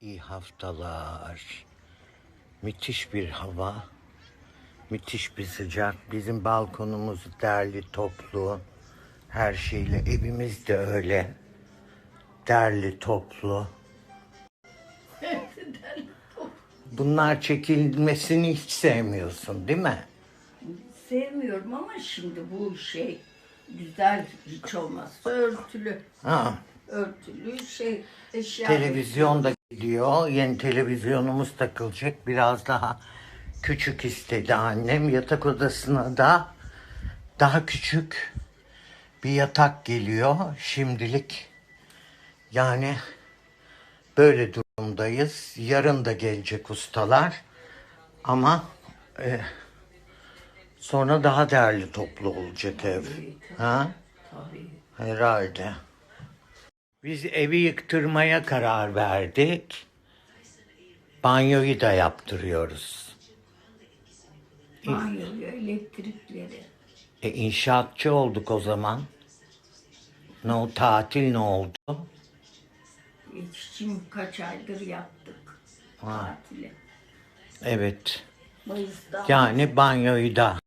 İyi haftalar. Müthiş bir hava. Müthiş bir sıcak. Bizim balkonumuz derli toplu. Her şeyle evimiz de öyle. Derli toplu. Bunlar çekilmesini hiç sevmiyorsun değil mi? Sevmiyorum ama şimdi bu şey güzel hiç olmazsa örtülü. Ha, Örtülü şey eşya. televizyon da geliyor. Yeni televizyonumuz takılacak. Biraz daha küçük istedi annem. Yatak odasına da daha küçük bir yatak geliyor şimdilik. Yani böyle durumdayız. Yarın da gelecek ustalar. Ama e, sonra daha değerli toplu olacak ev. Ha? Tabii. Herhalde. Biz evi yıktırmaya karar verdik. Banyoyu da yaptırıyoruz. Banyoyu, elektrikleri. E inşaatçı olduk o zaman. Ne o tatil ne oldu? Şimdi kaç aydır yaptık. Ha. Tatili. Evet. Mayıs'ta. Yani banyoyu da